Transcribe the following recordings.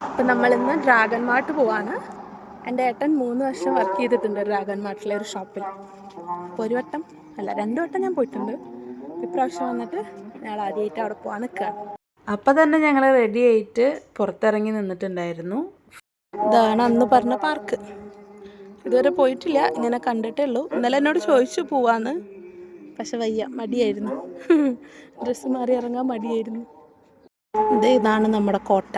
അപ്പം നമ്മളിന്ന് dragon mart പോവാണ്. എന്റെ ഏട്ടൻ മൂന്ന് വർഷം വർക്ക് ചെയ്തിട്ടുണ്ട് ഡ്രാഗൺ മാർട്ടിലെ ഒരു ഷോപ്പിൽ അപ്പോൾ ഒരു വട്ടം അല്ല രണ്ടു വട്ടം ഞാൻ പോയിട്ടുണ്ട്. ഇപ്രാവശ്യം വന്നിട്ട് ഞങ്ങൾ ആദ്യമായിട്ട് അവിടെ പോകാൻ നിൽക്കുകയാണ് അപ്പം തന്നെ ഞങ്ങൾ റെഡി ആയിട്ട് പുറത്തിറങ്ങി നിന്നിട്ടുണ്ടായിരുന്നു. ഇതാണ് അന്ന് പറഞ്ഞ പാർക്ക് ഇതുവരെ പോയിട്ടില്ല ഇങ്ങനെ കണ്ടിട്ടേ ഉള്ളൂ. ഇന്നലെ എന്നോട് ചോദിച്ചു പോവാന്ന്. പക്ഷെ വയ്യ മടിയായിരുന്നു. ഡ്രസ്സ് മാറി ഇറങ്ങാൻ മടിയായിരുന്നു. ഇത് ഇതാണ് നമ്മുടെ കോട്ട.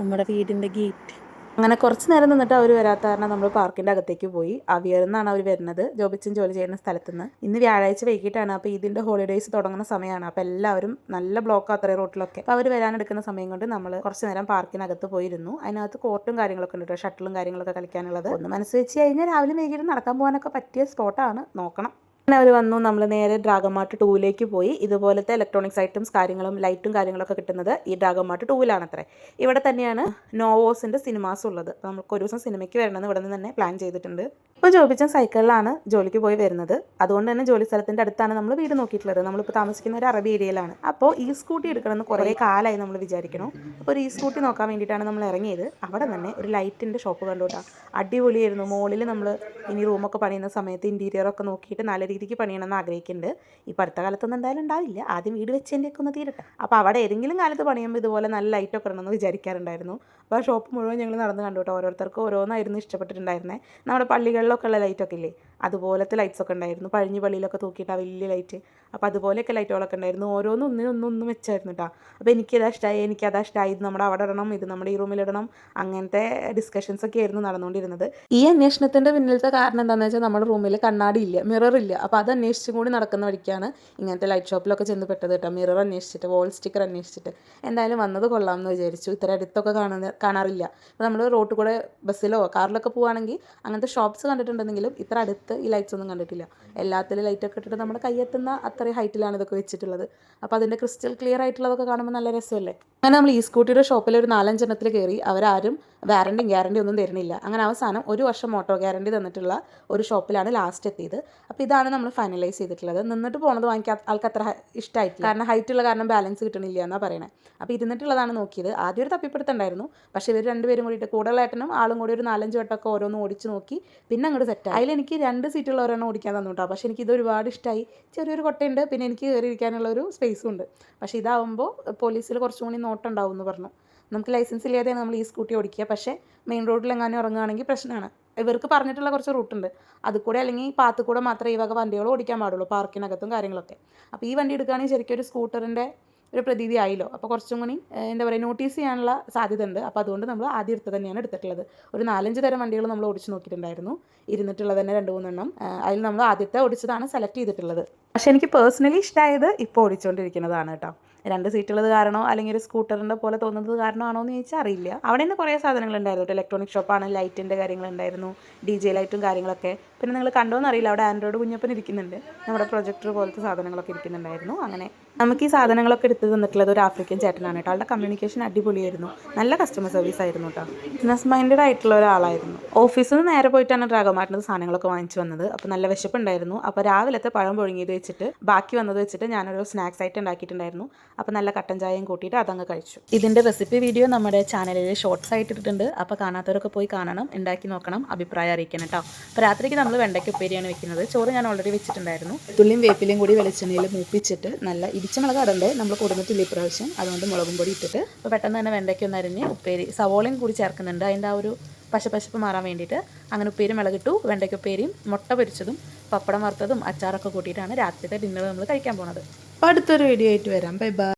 നമ്മുടെ വീടിന്റെ ഗേറ്റ്. അങ്ങനെ കുറച്ച് നേരം നിന്നിട്ട് അവർ വരാത്ത കാരണം നമ്മൾ പാർക്കിന്റെ അകത്തേക്ക് പോയി. അവിയർന്നാണ് അവർ വരുന്നത്. ജോബിച്ചൻ ജോലി ചെയ്യുന്ന സ്ഥലത്ത് നിന്ന് ഇന്ന് വ്യാഴാഴ്ച വൈകിട്ടാണ് അപ്പോൾ ഇതിന്റെ ഹോളിഡേയ്സ് തുടങ്ങുന്ന സമയമാണ്. അപ്പോൾ എല്ലാവരും നല്ല ബ്ലോക്ക് അത്രയും റോട്ടിലൊക്കെ അപ്പോൾ അവർ വരാനെടുക്കുന്ന സമയം കൊണ്ട് നമ്മൾ കുറച്ച് നേരം പാർക്കിനകത്ത് പോയിരുന്നു. അതിനകത്ത് കോർട്ടും കാര്യങ്ങളൊക്കെ ഉണ്ട് കേട്ടോ. ഷട്ടിലും കാര്യങ്ങളൊക്കെ കളിക്കാനുള്ളത്. ഒന്ന് മനസ്സ് വെച്ച് കഴിഞ്ഞാൽ രാവിലെ വൈകിട്ട് നടക്കാൻ പോകാനൊക്കെ പറ്റിയ സ്പോട്ടാണ് നോക്കണം. അങ്ങനെ അവർ വന്നു. നമ്മൾ നേരെ ഡ്രാഗമാർട്ട് ടൂവിലേക്ക് പോയി. ഇതുപോലത്തെ ഇലക്ട്രോണിക്സ് ഐറ്റംസ് കാര്യങ്ങളും ലൈറ്റും കാര്യങ്ങളൊക്കെ കിട്ടുന്നത് ഈ ഡ്രാഗമാർട്ട് ടൂവിലാണത്രേ ഇവിടെ തന്നെയാണ് നോവോസിന്റെ സിനിമാസ് ഉള്ളത്. നമുക്ക് ഒരു ദിവസം സിനിമയ്ക്ക് വരണമെന്ന് ഇവിടെ നിന്ന് തന്നെ പ്ലാൻ ചെയ്തിട്ടുണ്ട്. ഇപ്പോൾ ജോബിച്ചൻ സൈക്കിളിലാണ് ജോലിക്ക് പോയി വരുന്നത്. അതുകൊണ്ട് തന്നെ ജോലി സ്ഥലത്തിന്റെ അടുത്താണ് നമ്മൾ വീട് നോക്കിയിട്ടുള്ളത്. നമ്മളിപ്പോൾ താമസിക്കുന്ന ഒരു അറബി ഏരിയയിലാണ് അപ്പോൾ ഈ സ്കൂട്ടി എടുക്കണമെന്ന് കുറേ കാലമായി നമ്മൾ വിചാരിക്കണം. അപ്പോൾ ഒരു ഈ സ്കൂട്ടി നോക്കാൻ വേണ്ടിയിട്ടാണ് നമ്മൾ ഇറങ്ങിയത്. അവിടെ തന്നെ ഒരു ലൈറ്റിന്റെ ഷോപ്പ് കണ്ടുകൊണ്ടാണ് അടിപൊളിയായിരുന്നു. മുകളിൽ നമ്മൾ ഇനി റൂമൊക്കെ പണിയുന്ന സമയത്ത് ഇന്റീരിയറൊക്കെ നോക്കിയിട്ട് നല്ല രീതിക്ക് പണിയണമെന്ന് ആഗ്രഹിക്കുന്നുണ്ട്. ഇപ്പോൾ അടുത്ത കാലത്തൊന്നും എന്തായാലും ഉണ്ടാവില്ല. ആദ്യം വീട് വെച്ചതിന്റെയൊക്കെ ഒന്ന് തീരട്ടെ. അപ്പോൾ അവിടെ ഏതെങ്കിലും കാലത്ത് പണിയുമ്പോൾ ഇതുപോലെ നല്ല ലൈറ്റൊക്കെ ഇടണമെന്ന് വിചാരിക്കാറുണ്ടായിരുന്നു. അപ്പോൾ ഷോപ്പ് മുഴുവൻ ഞങ്ങൾ നടന്ന് കണ്ടു കേട്ടോ. ഓരോരുത്തർക്കും ഓരോന്നായിരുന്നു ഇഷ്ടപ്പെട്ടിട്ടുണ്ടായിരുന്നത് നമ്മുടെ പള്ളികളിലൊക്കെ ഉള്ള ലൈറ്റൊക്കെ ഇല്ലേ? അതുപോലത്തെ ലൈറ്റ്സ് ഒക്കെ ഉണ്ടായിരുന്നു. പഴഞ്ഞ് പള്ളിയിലൊക്കെ തൂക്കിയിട്ട് ആ വലിയ ലൈറ്റ് അപ്പോൾ അതുപോലെയൊക്കെ ലൈറ്റുകളൊക്കെ ഉണ്ടായിരുന്നു. ഓരോന്നും ഒന്നിനൊന്നും ഒന്നും വെച്ചായിരുന്നു കേട്ടോ അപ്പോൾ എനിക്കിതാ ഇഷ്ടമായി എനിക്കതാ ഇഷ്ടമായി ഇത് നമ്മുടെ അവിടെ ഇടണം ഇത് നമ്മുടെ ഈ റൂമിലിടണം അങ്ങനത്തെ ഡിസ്കഷൻസ് ഒക്കെ ആയിരുന്നു നടന്നുകൊണ്ടിരുന്നത്. ഈ അന്വേഷണത്തിന്റെ പിന്നിലത്തെ കാരണം എന്താണെന്ന് വെച്ചാൽ നമ്മുടെ റൂമിൽ കണ്ണാടി ഇല്ല മിറർ ഇല്ല. അപ്പോൾ അത് അന്വേഷിച്ചും കൂടി നടക്കുന്ന വഴിക്കാണ് ഇങ്ങനത്തെ ലൈറ്റ് ഷോപ്പിലൊക്കെ ചെന്ന് പെട്ടത് കേട്ടോ. മിറർ അന്വേഷിച്ചിട്ട് വോൾ സ്റ്റിക്കർ അന്വേഷിച്ചിട്ട്. എന്തായാലും വന്നത് കൊള്ളാം എന്ന് വിചാരിച്ചു. ഇത്ര അടുത്തൊക്കെ കാണുന്ന കാണാറില്ല. അപ്പോൾ നമ്മൾ റോട്ടിൽ കൂടെ ബസ്സിലോ കാറിലൊക്കെ പോവുകയാണെങ്കിൽ അങ്ങനത്തെ ഷോപ്സ് കണ്ടിട്ടുണ്ടെങ്കിലും ഇത്ര അടുത്ത് ഈ ലൈറ്റ്സ് ഒന്നും കണ്ടിട്ടില്ല. എല്ലാത്തിലും ലൈറ്റൊക്കെ ഇട്ടിട്ട് നമ്മുടെ കയ്യെത്തുന്ന അത്രയും ഹൈറ്റിലാണ് ഇതൊക്കെ വെച്ചിട്ടുള്ളത്. അപ്പോൾ അതിന്റെ ക്രിസ്റ്റൽ ക്ലിയർ ആയിട്ടുള്ളതൊക്കെ കാണുമ്പോൾ നല്ല രസമല്ലേ? അങ്ങനെ നമ്മൾ ഈ സ്കൂട്ടിയുടെ ഷോപ്പിൽ ഒരു നാലഞ്ചെണ്ണത്തിൽ കയറി അവരാരും വാറണ്ടിയും ഗ്യാരണ്ടി ഒന്നും തരുന്നില്ല. അങ്ങനെ അവസാനം ഒരു വർഷം ഓട്ടോ ഗ്യാരണ്ടി തന്നിട്ടുള്ള ഒരു ഷോപ്പിലാണ് ലാസ്റ്റ് എത്തിയത്. അപ്പോൾ ഇതാണ് നമ്മൾ ഫൈനലൈസ് ചെയ്തിട്ടുള്ളത്. നിന്നിട്ട് പോണത് വാങ്ങിക്കാൻ ആൾക്ക് അത്ര ഇഷ്ടമായിട്ടില്ല കാരണം ഹൈറ്റ് ഉള്ള കാരണം ബാലൻസ് കിട്ടണില്ല എന്നാണ് പറയണത് അപ്പോൾ ഇരുന്നിട്ടുള്ളതാണ് നോക്കിയത്. ആദ്യം ഒരു തപ്പിപ്പെടുത്തുണ്ടായിരുന്നു. പക്ഷേ ഇവർ രണ്ടുപേരും കൂടിയിട്ട് കൂടുതൽ ഏട്ടനും ആളും കൂടി ഒരു നാലഞ്ച് വട്ടമൊക്കെ ഓരോന്ന് ഓടിച്ച് നോക്കി പിന്നെ അങ്ങോട്ട് സെറ്റായി അതിൽ എനിക്ക് രണ്ട് സീറ്റുള്ള ഒരെണ്ണം ഓടിക്കാൻ തന്നു കേട്ടോ പക്ഷേ എനിക്ക് ഇത് ഒരുപാട് ഇഷ്ടമായി ചെറിയൊരു കൊട്ടയുണ്ട്. പിന്നെ എനിക്ക് കയറിയിരിക്കാനുള്ള ഒരു സ്പേസും ഉണ്ട്. പക്ഷേ ഇതാവുമ്പോൾ പോലീസിൽ കുറച്ചും കൂടി നോട്ടുണ്ടാവും എന്ന് പറഞ്ഞു. നമുക്ക് ലൈസൻസ് ഇല്ലാതെയാണ് നമ്മൾ ഈ സ്കൂട്ടി ഓടിക്കുക. പക്ഷേ മെയിൻ റോഡിലെങ്ങാനും ഇറങ്ങുകയാണെങ്കിൽ പ്രശ്നമാണ്. ഇവർക്ക് പറഞ്ഞിട്ടുള്ള കുറച്ച് റൂട്ടുണ്ട് അത് കൂടെ അല്ലെങ്കിൽ പാത്ത് കൂടെ മാത്രമേ ഈ വക വണ്ടികൾ ഓടിക്കാൻ പാടുള്ളൂ പാർക്കിനകത്തും കാര്യങ്ങളൊക്കെ. അപ്പോൾ ഈ വണ്ടി എടുക്കുകയാണെങ്കിൽ ശരിക്കും ഒരു സ്കൂട്ടറിന്റെ ഒരു പ്രതീതി ആയില്ലോ. അപ്പോൾ കുറച്ചും കൂടി എന്താ പറയുക നോട്ടീസ് ചെയ്യാനുള്ള സാധ്യത ഉണ്ട് അപ്പോൾ അതുകൊണ്ട് നമ്മൾ ആദ്യം എടുത്ത് തന്നെയാണ് എടുത്തിട്ടുള്ളത്. ഒരു നാലഞ്ച് തരം വണ്ടികൾ നമ്മൾ ഓടിച്ച് നോക്കിയിട്ടുണ്ടായിരുന്നു. ഇരുന്നിട്ടുള്ളത് തന്നെ രണ്ട് മൂന്നെണ്ണം. അതിൽ നമ്മൾ ആദ്യത്തെ ഓടിച്ചതാണ് സെലക്ട് ചെയ്തിട്ടുള്ളത്. പക്ഷേ എനിക്ക് പേഴ്സണലി ഇഷ്ടമായത് ഇപ്പോൾ ഓടിച്ചുകൊണ്ടിരിക്കുന്നതാണ് കേട്ടോ. രണ്ട് സീറ്റുള്ളത് കാരണോ അല്ലെങ്കിൽ ഒരു സ്കൂട്ടറിന്റെ പോലെ തോന്നുന്നത് കാരണമാണോ എന്ന് ചോദിച്ചാൽ അറിയില്ല. അവിടെ നിന്ന് കുറേ സാധനങ്ങൾ ഉണ്ടായിരുന്നു കേട്ടോ. ഇലക്ട്രോണിക് ഷോപ്പാണ് ലൈറ്റിന്റെ കാര്യങ്ങളുണ്ടായിരുന്നു ഡി ജെ ലൈറ്റും കാര്യങ്ങളൊക്കെ. പിന്നെ നിങ്ങൾ കണ്ടോന്ന് അറിയില്ല അവിടെ ആൻഡ്രോയിഡ് കുഞ്ഞപ്പൻ ഇരിക്കുന്നുണ്ട്. നമ്മുടെ പ്രൊജക്ടർ പോലത്തെ സാധനങ്ങളൊക്കെ ഇരിക്കുന്നുണ്ടായിരുന്നു. അങ്ങനെ നമുക്ക് ഈ സാധനങ്ങളൊക്കെ എടുത്ത് തന്നിട്ടുള്ളത് ഒരു ആഫ്രിക്കൻ ചേട്ടനാണ് കേട്ടോ. ആളുടെ കമ്മ്യൂണിക്കേഷൻ അടിപൊളിയായിരുന്നു. നല്ല കസ്റ്റമർ സർവീസ് ആയിരുന്നു കേട്ടോ. ബിസിനസ് മൈൻഡഡ് ആയിട്ടുള്ള ഒരാളായിരുന്നു. ഓഫീസിൽ നിന്ന് നേരെ പോയിട്ടാണ് ഡ്രാഗോമാറ്റിന് സാധനങ്ങളൊക്കെ വാങ്ങിച്ചു വന്നത്. അപ്പോൾ നല്ല വിശപ്പുണ്ടായിരുന്നു. അപ്പോൾ രാവിലത്തെ പഴം പുഴുങ്ങിയത് വെച്ചിട്ട് ബാക്കി വന്നത് വെച്ചിട്ട് ഞാനൊരു സ്നാക്സ് ആയിട്ട് ഉണ്ടാക്കിയിട്ടുണ്ടായിരുന്നു. അപ്പോൾ നല്ല കട്ടൻ ചായയും കൂട്ടിയിട്ട് അതങ്ങ് കഴിച്ചു. ഇതിന്റെ റെസിപ്പി വീഡിയോ നമ്മുടെ ചാനലിൽ ഷോർട്സ് ആയിട്ട് ഇട്ടിട്ടുണ്ട്. അപ്പോൾ കാണാത്തവരൊക്കെ പോയി കാണണം ഉണ്ടാക്കി നോക്കണം അഭിപ്രായം അറിയിക്കണം കേട്ടോ. അപ്പോൾ രാത്രിക്ക് നമ്മൾ വെണ്ടയ്ക്ക് ഉപ്പേരിയാണ് വെക്കുന്നത്. ചോറ് ഞാൻ ഓൾറെഡി വെച്ചിട്ടുണ്ടായിരുന്നു. തുള്ളിയും വേപ്പിലും കൂടി വെളിച്ചെണ്ണയിൽ മൂപ്പിച്ചിട്ട് നല്ല ഇടിച്ച മുളക് നമ്മൾ കൊടുത്തിട്ടില്ല ഇപ്രാവശ്യം. അതുകൊണ്ട് മുളകും പൊടി ഇട്ടിട്ട് അപ്പോൾ പെട്ടെന്ന് തന്നെ വെണ്ടയ്ക്ക ഒന്ന് അരിഞ്ഞ് ഉപ്പേരി സവോളയും കൂടി ചേർക്കുന്നുണ്ട്. അതിന്റെ ആ ഒരു പശപ്പശപ്പ് മാറാൻ വേണ്ടിയിട്ട് അങ്ങനെ ഉപ്പേരി മുളകിട്ടു വെണ്ടയ്ക്ക ഉപ്പേരിയും മുട്ട പൊരിച്ചതും പപ്പടം വറുത്തതും അച്ചാറൊക്കെ കൂട്ടിയിട്ടാണ് രാത്രിത്തെ ഡിന്നർ നമ്മൾ കഴിക്കാൻ പോണത്. അപ്പോൾ അടുത്തൊരു വീഡിയോ ആയിട്ട് വരാം. Bye bye.